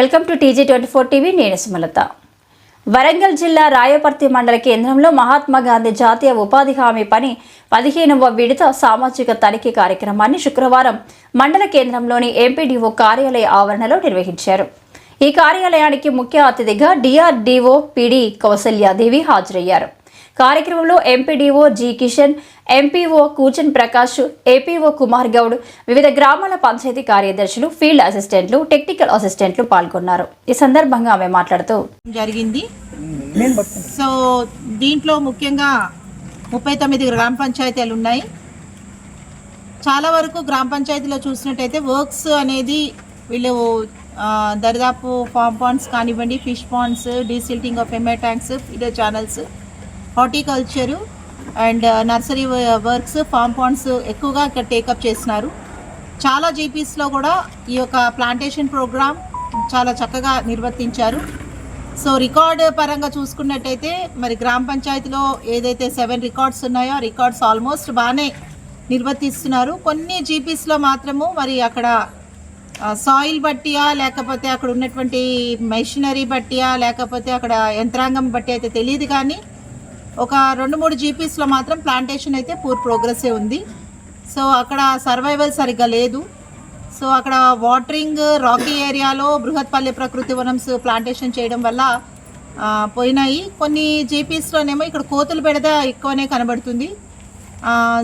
Welcome to TG twenty four TV నేను సుమలత. వరంగల్ జిల్లా రాయపర్తి మండల కేంద్రంలో మహాత్మా గాంధీ జాతీయ ఉపాధి హామీ పని పదిహేనవ విడత సామాజిక తనిఖీ కార్యక్రమాన్ని శుక్రవారం మండల కేంద్రంలోని ఎంపీడీఓ కార్యాలయ ఆవరణలో నిర్వహించారు. ఈ కార్యాలయానికి ముఖ్య అతిథిగా డిఆర్డీఓ పిడి కౌసల్యాదేవి హాజరయ్యారు. కార్యక్రమంలో MPDO G Kishan MPO Kuchan Prakash APO Kumar Goud వివిధ గ్రామాల పంచాయతీ కార్యదర్శులు ఫీల్డ్ అసిస్టెంట్లు టెక్నికల్ అసిస్టెంట్లు పాల్గొన్నారు. ఈ సందర్భంగా ఆమె మాట్లాడుతూ జరిగింది. సో దీంట్లో ముఖ్యంగా ముప్పై తొమ్మిది గ్రామ పంచాయతీలు ఉన్నాయి. చాలా వరకు గ్రామ పంచాయతీలో చూసినట్టయితే వర్క్స్ అనేది వీళ్ళు దరిదాపు ఫామ్ పాండ్స్ కానివ్వండి fish ponds desilting of MI tanks feeder channels horticulture and uh, nursery works farm ponds ఎక్కువగా ఇక్కడ టేకప్ చేస్తున్నారు. చాలా జీపీస్లో కూడా ఈ యొక్క ప్లాంటేషన్ ప్రోగ్రామ్ చాలా చక్కగా నిర్వర్తించారు. సో రికార్డ్ పరంగా చూసుకున్నట్టయితే మరి గ్రామ పంచాయతీలో ఏదైతే సెవెన్ రికార్డ్స్ ఉన్నాయో ఆ రికార్డ్స్ ఆల్మోస్ట్ బాగానే నిర్వర్తిస్తున్నారు. కొన్ని జీపీస్లో మాత్రము మరి అక్కడ సాయిల్ బట్టియా లేకపోతే అక్కడ ఉన్నటువంటి మెషినరీ బట్టియా లేకపోతే అక్కడ యంత్రాంగం బట్టి అయితే తెలియదు కానీ ఒక రెండు మూడు జీపీస్లో మాత్రం ప్లాంటేషన్ అయితే పూర్ ప్రోగ్రెస్సే ఉంది. సో అక్కడ సర్వైవల్ సరిగ్గా లేదు. సో అక్కడ వాటరింగ్ రాకీ ఏరియాలో బృహత్పల్లి ప్రకృతి వనమ్స్ ప్లాంటేషన్ చేయడం వల్ల పోయినాయి. కొన్ని జీపీస్లోనేమో ఇక్కడ కోతులు పెడద ఎక్కువనే కనబడుతుంది.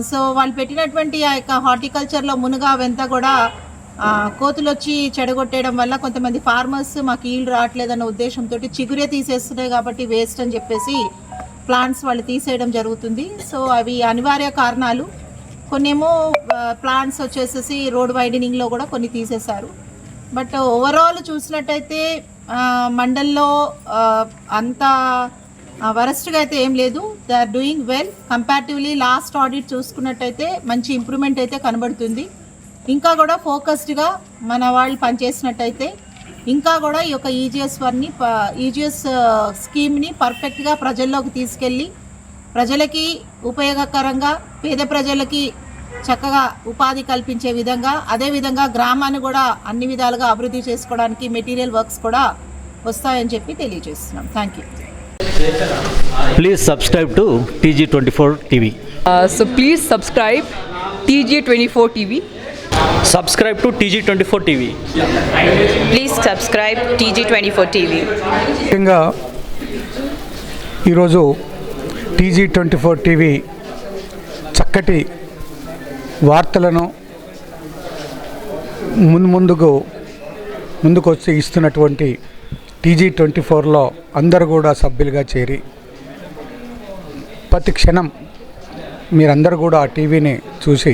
సో వాళ్ళు పెట్టినటువంటి ఆ యొక్క హార్టికల్చర్లో మునుగా వెంత కూడా కోతులు వచ్చి చెడగొట్టేయడం వల్ల కొంతమంది ఫార్మర్స్ మాకు ఈల్డ్ రావట్లేదన్న ఉద్దేశంతో చిగురే తీసేస్తున్నాయి కాబట్టి వేస్ట్ అని చెప్పేసి ప్లాంట్స్ వాళ్ళు తీసేయడం జరుగుతుంది. సో అవి అనివార్య కారణాలు. కొన్నేమో ప్లాంట్స్ వచ్చేసేసి రోడ్ వైడనింగ్లో కూడా కొన్ని తీసేశారు. బట్ ఓవరాల్ చూసినట్టయితే మండల్లో అంత వరస్ట్గా అయితే ఏం లేదు. They are doing well. Comparatively last audit చూసుకున్నట్టయితే మంచి ఇంప్రూవ్మెంట్ అయితే కనబడుతుంది. ఇంకా కూడా ఫోకస్డ్గా మన వాళ్ళు పనిచేసినట్టయితే ఇంకా కూడా ఈ యొక్క ఈజీఎస్ వన్ని ఈజీఎస్ స్కీమ్ని పర్ఫెక్ట్గా ప్రజల్లోకి తీసుకెళ్ళి ప్రజలకి ఉపయోగకరంగా పేద ప్రజలకి చక్కగా ఉపాధి కల్పించే విధంగా అదేవిధంగా గ్రామాన్ని కూడా అన్ని విధాలుగా అభివృద్ధి చేసుకోవడానికి మెటీరియల్ వర్క్స్ కూడా వస్తాయని చెప్పి తెలియజేస్తున్నాం thank you Please subscribe to TG24 TV. Uh, so please subscribe TJ24 TV. Subscribe to TG24 TV. Please subscribe TG24 TV. ముఖ్యంగా ఈరోజు టీజీ ట్వంటీ ఫోర్ టీవీ చక్కటి వార్తలను ముందు ముందుకు ముందుకు వచ్చి ఇస్తున్నటువంటి టీజీ ట్వంటీ ఫోర్లో అందరూ కూడా సభ్యులుగా చేరి ప్రతి క్షణం మీరందరూ కూడా ఆ టీవీని చూసి